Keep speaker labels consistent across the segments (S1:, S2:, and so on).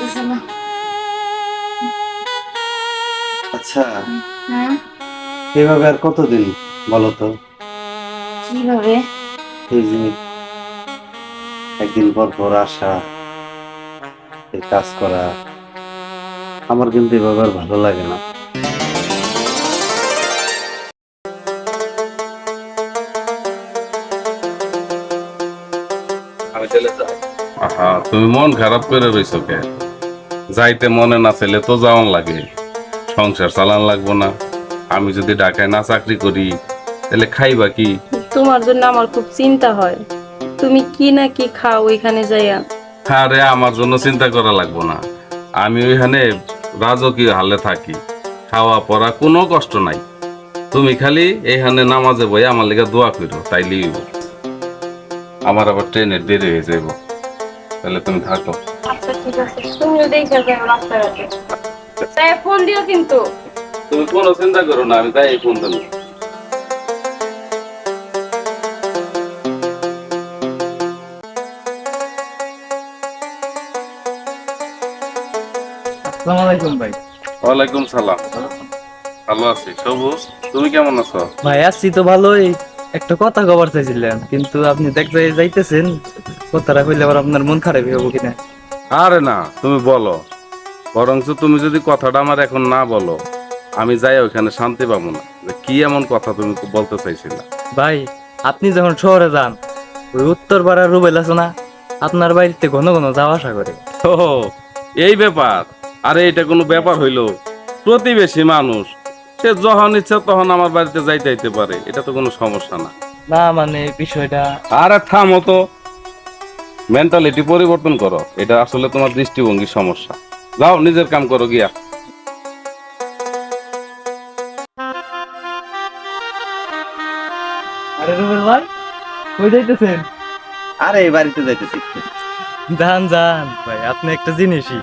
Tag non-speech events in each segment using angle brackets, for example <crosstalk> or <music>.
S1: লাগতেছে না।
S2: আচ্ছা
S1: হ্যাঁ?
S2: এভাবে আর কতদিন বলো তো?
S1: কীভাবে?
S2: এই যে একদিন পর পর আসা এই কাজ করা আমার কিন্তু এভাবে আর ভালো লাগে না।
S3: আমি চলে যাই। আহা তুমি মন খারাপ করে রইছো কে যাইতে মনে না চাইলে তো যাওয়ান লাগে। সংসার চালান লাগবো না। আমি যদি ঢাকায় না চাকরি করি তাহলে খাইবা কি?
S4: তোমার জন্য আমার খুব চিন্তা হয়। তুমি কি না কি খাও ওইখানে যাইয়া?
S3: আরে আমার জন্য চিন্তা করা লাগবো না। আমি ওইখানে রাজকীয় হালে থাকি। খাওয়া পড়া কোনো কষ্ট নাই। তুমি খালি এইখানে নামাজে বই আমার লেগে দোয়া করো তাইলেই হইব। আমার আবার ট্রেনের দেরি হয়ে যাইব। তাহলে তুমি থাকো।
S4: আচ্ছা ঠিক আছে তুমিও দেখে যাও রাস্তাঘাটে তাই ফোন দিও কিন্তু
S3: তুমি কোনো চিন্তা করো না আমি তাই ফোন দেবো
S5: আসসালামু আলাইকুম ভাই।
S3: ওয়ালাইকুম সালাম। ভালো আছি। সবুজ তুমি কেমন আছো?
S5: ভাই আসছি তো ভালোই। একটা কথা খবর চাইছিলাম কিন্তু আপনি দেখতে যাইতেছেন কথাটা কইলে আবার আপনার মন খারাপ হব কিনা।
S3: আরে না তুমি বলো। বরঞ্চ তুমি যদি কথাটা আমার এখন না বলো আমি যাই ওখানে শান্তি পাবো না। যে কি এমন কথা তুমি বলতে চাইছিলে?
S5: ভাই আপনি যখন শহরে যান ওই উত্তর পাড়ার রুবেল আছে না আপনার বাড়িতে ঘন ঘন যাওয়া আসা করে।
S3: ও এই ব্যাপার। আরে এটা কোনো ব্যাপার হইল? প্রতিবেশী মানুষ সে যখন ইচ্ছা তখন আমার বাড়িতে যাইতে পারে এটা তো কোনো সমস্যা না।
S5: না মানে বিষয়টা
S3: আরে থামো তো। মেন্টালিটি পরিবর্তন করো। এটা আসলে তোমার দৃষ্টিভঙ্গির সমস্যা। যাও নিজের কাম করো গিয়া।
S5: আরে রুবেল ভাই কই যাইতেছেন?
S2: আরে এই বাড়িতে যাইতেছি।
S5: যান যান ভাই আপনি একটা জিনিসই।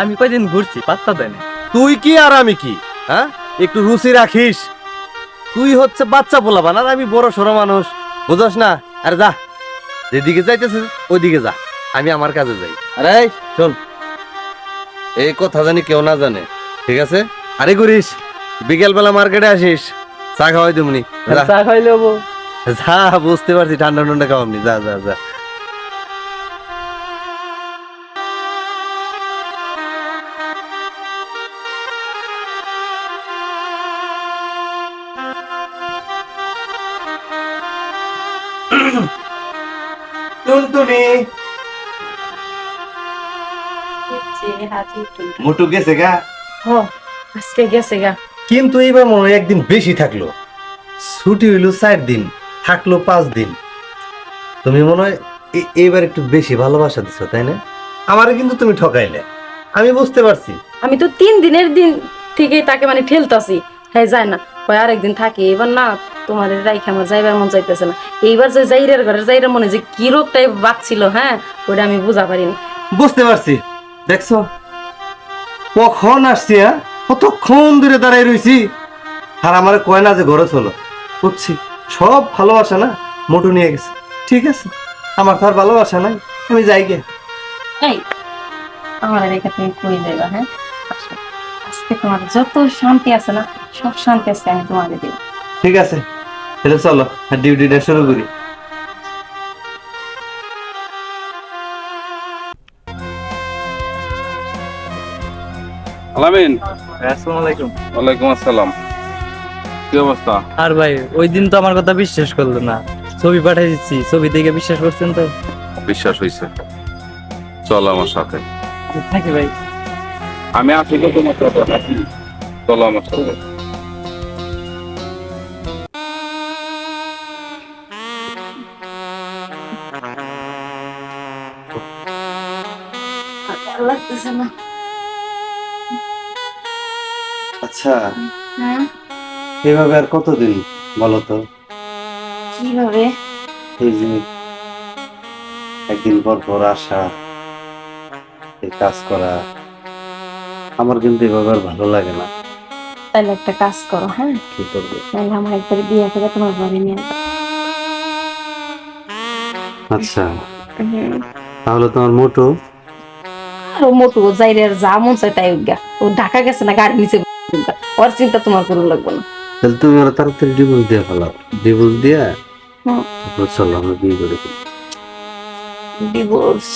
S5: আমি কয়দিন ঘুরছি পাত্তা দেন
S6: তুই কি আর আমি কি? হ্যাঁ? একটু রুচি রাখিস। তুই হচ্ছে বাচ্চা পোলাবান আর আমি বড় সড়ো মানুষ। বুঝস না? আরে যা যেদিকে যাইতেছিস ওইদিকে যা আমি আমার কাজে যাই। আরে শোন। এই কথা জানি কেউ না জানে ঠিক আছে? আরে করিস বিকেল বেলা মার্কেটে আসিস চা খাওয়াই তুমি
S5: চা খাইলে
S6: যা বুঝতে পারছি ঠান্ডা ঠান্ডা খাওয়াবনি যা যা যা।
S2: টুনটুনি। মোটু গেছে গা?
S4: আজকে গেছে গা।
S6: কিন্তু এইবার মনে হয় একদিন বেশি থাকল। ছুটি হইল চার দিন থাকল পাঁচ দিন। তুমি মনে হয় এইবার একটু বেশি ভালোবাসা দিছো তাই না? আমারে কিন্তু তুমি ঠকাইলে। আমি বুঝতে পারছি।
S4: আমি তো তিন দিনের দিন থেকেই তাকে মানে ঠেলতাছি। হ্যাঁ যায় না। কয় আরেকদিন থাকি এবার না তোমার রাইখে আমার যাইবার মন চাইতেছে না। এইবার যে জাইরের ঘরের জাইরের মনে যে কি রোগটাই বাকছিল হ্যাঁ ওটা আমি বুঝা পারিনি।
S6: বুঝতে পারছি। দেখছ? কখন আসছি হ্যাঁ? কতক্ষণ দূরে দাঁড়াই রইছি? আর আমার কয় না যে ঘরে চলো। বুঝছি? সব ভালোবাসা না? মোটু নিয়ে গেছে। ঠিক আছে? আমার তো আর ভালোবাসা নাই। আমি যাই গে।
S4: এই আমার রেখে তুমি কই যাইবা হ্যাঁ? আজকে তোমার যত শান্তি আছে না সব শান্তি আছে আমি তোমাকে দেব।
S6: ঠিক আছে। তাহলে চলো ডিউটিটা শুরু করি।
S3: আলামিন।
S5: আসসালামু আলাইকুম।
S3: ওয়ালাইকুম আসসালাম। কি অবস্থা?
S5: আর ভাই ওই দিন তো আমার কথা বিশ্বাস করল না। ছবি পাঠিয়ে দিচ্ছি ছবি দেখে বিশ্বাস করছেন তো?
S3: বিশ্বাস হয়েছে চলো আমার সাথে।
S5: থাকি ভাই।
S3: আমি আছি তো তোমার আছি। চলো আমার সাথে।
S1: লাগতেছে না
S2: আচ্ছা।
S1: হ্যাঁ?
S2: এভাবে আর কতদিন বলো তো?
S1: কীভাবে?
S2: এই যে একদিন পর পর আসা এই কাজ করা আমার কিন্তু এভাবে আর ভালো লাগে না।
S4: তাহলে একটা কাজ করো হ্যাঁ?
S2: কি করব?
S4: তাহলে আমার একবার বিয়ে করে তোমার বাড়ি নিয়ে
S2: আচ্ছা। তাহলে তোমার মোটু
S4: আর ও মোটু যাইরে যা মন চায় তাই উজ্ঞা ও ঢাকা গেছে না গাড়ি নিচে ওর চিন্তা তোমার করুন লাগবে না।
S2: তাহলে তুমি ওরা তাড়াতাড়ি ডিভোর্স দিয়ে ফেলাও ডিভোর্স দিয়ে। তারপর চলো আমরা বিয়ে করে দিই
S4: ডিভোর্স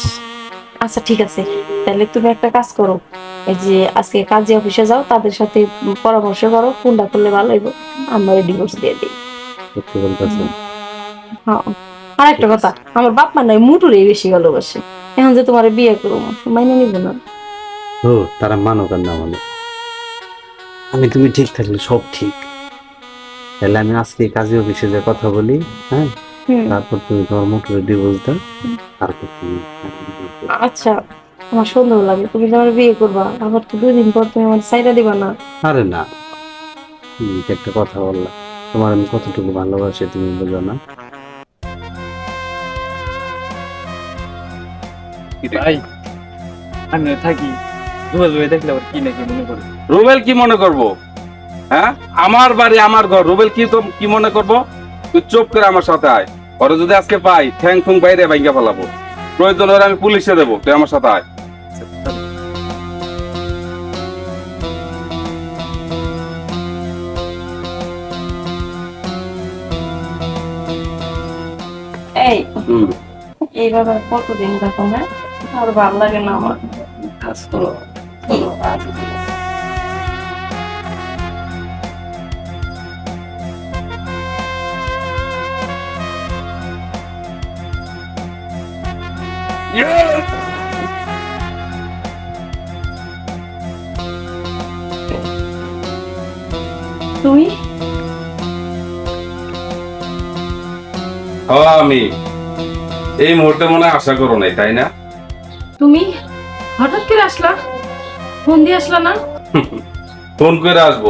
S4: আচ্ছা ঠিক আছে। তাহলে তুমি একটা কাজ করো। এই যে আজকে কাজে অফিসে যাও তাদের সাথে পরামর্শ করো কোনটা করলে ভালো হইব। আমরা ডিভোর্স দিয়ে দিই। হ্যাঁ। আর একটা কথা আমার বাপ মা নয় মুটুরেই বেশি ভালোবাসে। এখন যে তোমার বিয়ে করব মাইনে নিব না।
S2: ও তারা মানো কেন না মানে আমি তুমি ঠিক থাকলে সব ঠিক। তাহলে আমি আজকে কাজে অফিসে যে কথা বলি হ্যাঁ? তারপর তুমি তোমার মোটরে ডিভোর্স দাও তারপর তুমি
S4: আচ্ছা আমার সন্দেহ লাগে তুমি যে আমার বিয়ে করবা আবার তো দুই দিন পর তুমি আমার সাইডা দিবা না।
S2: আরে না একটা কথা বললা। তোমার আমি কতটুকু ভালোবাসি তুমি বোঝো না।
S5: ভাই আমি থাকি রুবেল ভাই দেখলে আবার কি নাকি মনে করে
S3: রুবেল কি মনে করব? হ্যাঁ? আমার বাড়ি আমার ঘর রুবেল কি তো কি মনে করব? তুই চুপ করে আমার সাথে আয়। ওরা যদি আজকে পাই ঠ্যাং ঠুং বাইরে ভাঙ্গা ফেলাবো। প্রয়োজন হলে আমি পুলিশে দেবো তুই আমার সাথে আয়।
S4: এই এইভাবে কতদিন দেখো হ্যাঁ আর ভালো লাগে না আমার। কাজ করো ঠিক আছে। তুমি?
S3: ও আমি। এই মুহূর্তে মনে আশা করো নাই তাই না?
S4: তুমি হঠাৎ করে আসলা? ফোন দিয়ে আসলা না? <laughs>
S3: ফোন করে আসব।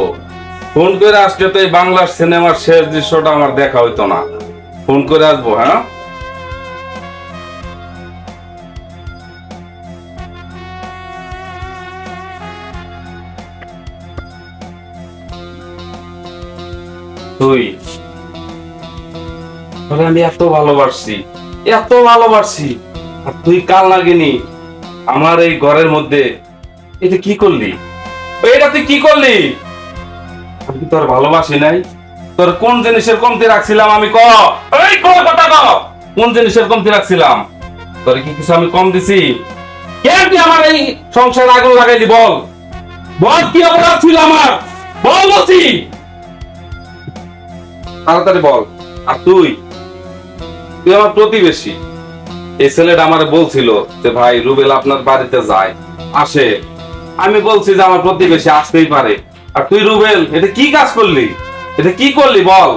S3: ফোন করে আসলে তো এই বাংলার সিনেমার শেষ দৃশ্যটা আমার দেখা হইতো না। ফোন করে আসব হ্যাঁ? তুই। আমি এত ভালোবাসছি এত ভালোবাসছি। আর তুই কাল লাগিনি আমার এই ঘরের মধ্যে, এটা কি করলি? এটা তুই কি করলি? আমি তোর ভালোবাসি নাই? তোর কোন জিনিসের কমতি রাখছিলাম আমি ক? এই ক কথা কোন জিনিসের কমতি রাখছিলাম? তোর কি কিছু আমি কম দিছি? কেন তুই আমার এই সংসারে আগুন লাগাইলি বল? বল কি অপরাধ ছিল আমার? বল বলছি। তাড়াতাড়ি বল। আর তুই? তুই আমার প্রতিবেশী। এই ছেলেটা আমার বলছিল যে ভাই রুবেল আপনার বাড়িতে যায় আসে। আমি বলছি যে আমার প্রতিবেশী আসতেই পারে। আর তুই রুবেল এটা কি কাজ করলি? এটা কি করলি বল?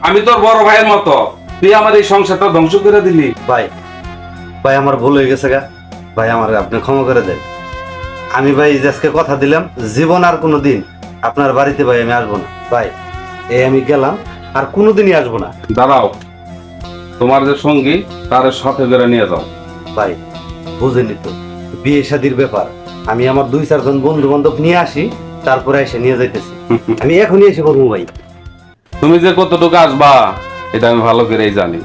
S3: আমি তোর বড় ভাইয়ের মতো। তুই আমার এই সংসারটা ধ্বংস করে দিলি।
S2: ভাই ভাই আমার ভুল হয়ে গেছে গা। ভাই আমার আপনি ক্ষমা করে দেন। আমি ভাই আজকে কথা দিলাম জীবন আর কোনো দিন আপনার বাড়িতে ভাই আমি আসব না। ভাই এই আমি গেলাম আর কোনোদিনই আসব না।
S3: দাঁড়াও। তোমার যে সঙ্গী তার সাথে করে নিয়ে যাও।
S2: ভাই বুঝেনি তো বিয়ে শাদির ব্যাপার। আমি আমার দুই চারজন বন্ধু বান্ধব নিয়ে আসি তারপরে এসে নিয়ে যাইতেছি। <laughs> আমি এখনই এসে বলব ভাই।
S3: তুমি যে কতটুকু আসবা এটা আমি ভালো করেই জানি।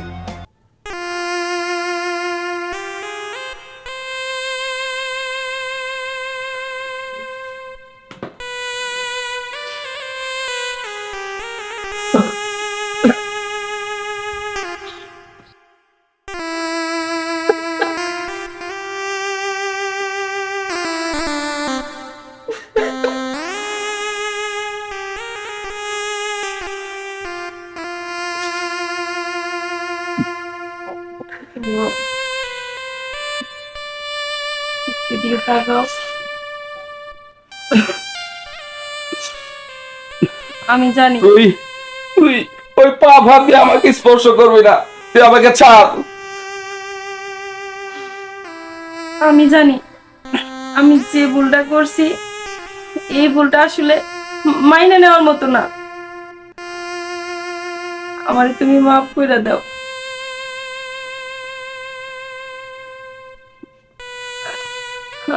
S4: তাকাও আমি জানি।
S3: তুই তুই ওই পা ভাত দিয়ে আমাকে স্পর্শ করবি না। তুই আমাকে ছাড়।
S4: আমি জানি। আমি যে ভুলটা করছি এই ভুলটা আসলে মাইনে নেওয়ার মতো না। আমার তুমি মাফ করে দাও।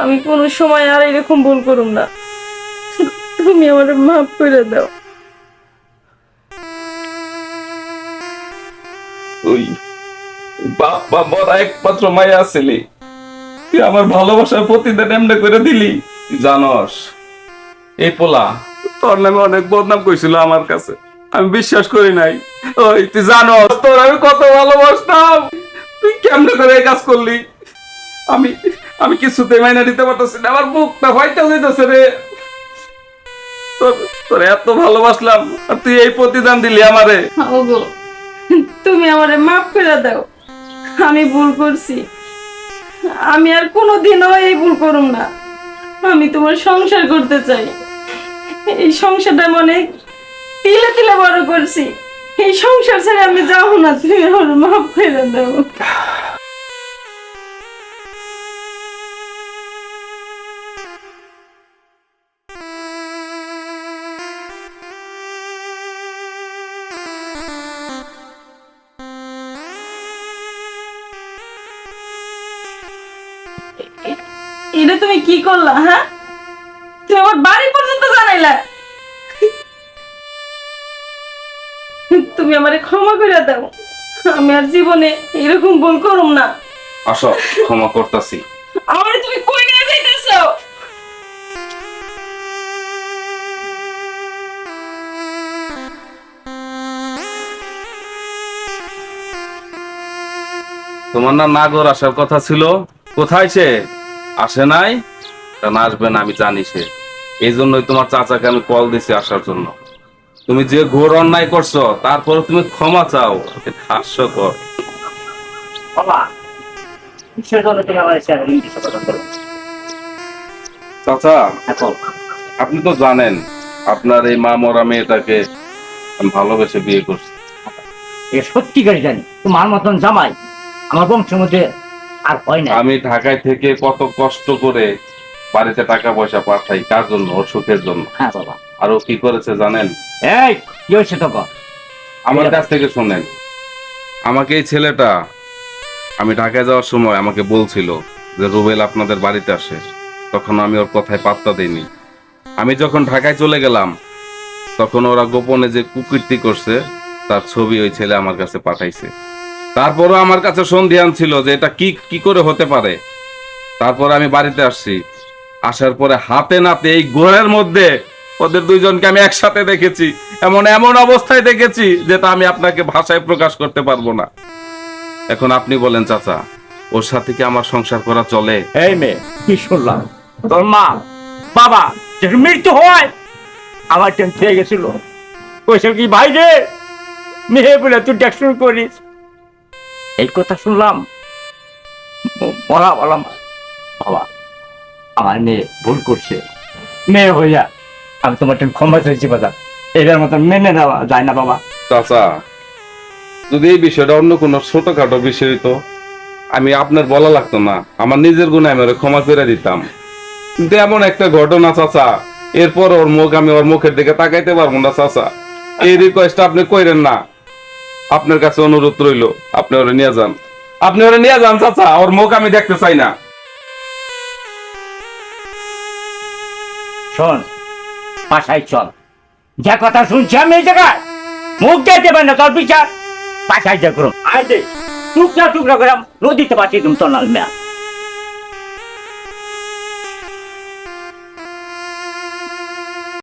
S4: আমি কোনো সময় আর এরকম ভুল করুম না। তুমি আমার মাফ করে দাও।
S3: তুই বাপ বা বড় একমাত্র মায়া তুই আমার ভালোবাসার প্রতিদান এমনি করে দিলি, জানস। এই পোলা, তোর নামে অনেক বদনাম কইছিল আমার কাছে। আমি বিশ্বাস করি নাই। ওই, তুই জানস, তোর আমি কত ভালোবাসতাম। তুই কেমনে করে এই কাজ করলি? আমি আমি কিছুতে মাইনা দিতে পারতেছি না, আমার বুকটা হয়তো যেতেছে রে। তোর এত ভালোবাসলাম, আর তুই এই প্রতিদান দিলি আমারে।
S4: ওগো, তুমি আমারে মাফ করে দাও, আমি ভুল করছি। আমি আর কোনোদিনও এই ভুল করুম না, আমি তোমার সংসার করতে চাই। এই সংসারটা মনে তিলে তিলে বড় করছি, এই সংসার ছেড়ে আমি যাব না, তুমি আমার মাফ করে দাও। এটা তুমি কি করলা হ্যাঁ? তুমি আমার বাড়ি পর্যন্ত জানাইলা। তুমি আমারে ক্ষমা করে দাও। আমি আর জীবনে এরকম ভুল করুম না।
S3: আসো ক্ষমা করতাছি।
S4: আমার তুমি কই নিয়ে যাইতেছো?
S3: তোমার না নাগর আসার কথা ছিল। কোথায় সে? আসে নাই তা না আসবে না আমি জানি সে। এই জন্যই তোমার চাচাকে আমি কল দিছি আসার জন্য। তুমি যে ঘোর অন্যায় করছ তারপরে তুমি ক্ষমা চাও হাস্যকর চাচা আপনি তো জানেন আপনার এই মা মরা মেয়েটাকে আমি ভালোবেসে বিয়ে করছি।
S7: এ সত্যিকারই জানি তোমার মতন জামাই আমার বংশের মধ্যে আর হয় না।
S3: আমি ঢাকায় থেকে কত কষ্ট করে বাড়িতে টাকা পয়সা পাঠাই কার জন্য? ওর সুখের জন্য।
S7: হ্যাঁ বাবা।
S3: আর ও কি করেছে জানেন?
S7: এই কি হয়েছে তোকে?
S3: আমার কাছ থেকে শোনেন। আমাকে এই ছেলেটা আমি ঢাকায় যাওয়ার সময় আমাকে বলছিল যে রুবেল আপনাদের বাড়িতে আসে। তখন আমি ওর কথায় পাত্তা দিইনি। আমি যখন ঢাকায় চলে গেলাম তখন ওরা গোপনে যে কুকীর্তি করছে তার ছবি ওই ছেলে আমার কাছে পাঠাইছে। তারপরও আমার কাছে সন্ধিয়ান ছিল যে এটা কি কি করে হতে পারে। তারপর আমি বাড়িতে আসছি। আসার পরে হাতে নাতে এই ঘোরের মধ্যে ওদের দুইজনকে আমি একসাথে দেখেছি। এমন এমন অবস্থায় দেখেছি যেটা আমি আপনাকে ভাষায় প্রকাশ করতে পারব না। এখন আপনি বলেন চাচা ওর সাথে কি আমার সংসার করা চলে?
S7: এই মেয়ে কি শুনলাম? তোর মা বাবা যদি মৃত্যু হয় আমার টেন খেয়ে গেছিল। কইছিল কি ভাই রে মেয়ে বলে তুই দেখশুন করিস। এই কথা শুনলাম? ম- মরা বললাম বাবা, আমার মেয়ে ভুল করছে। মেয়ে হইয়া আমি তোমার ক্ষমা চাইছি বাবা এটার মতন মেনে নেওয়া যায় না বাবা।
S3: চাচা, যদি এই বিষয়টা অন্য কোনো ছোটখাটো বিষয় হইতো, আমি আপনার বলা লাগতো না। আমার নিজের গুণে আমি ক্ষমা করে দিতাম। কিন্তু এমন একটা ঘটনা, চাচা, এরপর ওর মুখ আমি ওর মুখের দিকে তাকাইতে পারব না, চাচা। এই রিকোয়েস্ট আপনি কইরেন না। আপনার কাছে অনুরোধ রইল, আপনি ওরে নিয়ে যান। আপনি ওরে নিয়ে যান, চাচা, ওর মুখ আমি দেখতে চাই না।
S7: শোন পাশায় চল। যা কথা শুনছি আমি এই জায়গায়, মুখ দেখতে পারি না তোর বিচার। পাশায় যা করুন। আয় দে, টুকরা টুকরা করে নদীতে পাঠিয়ে তুমি তোর নাল মেয়া।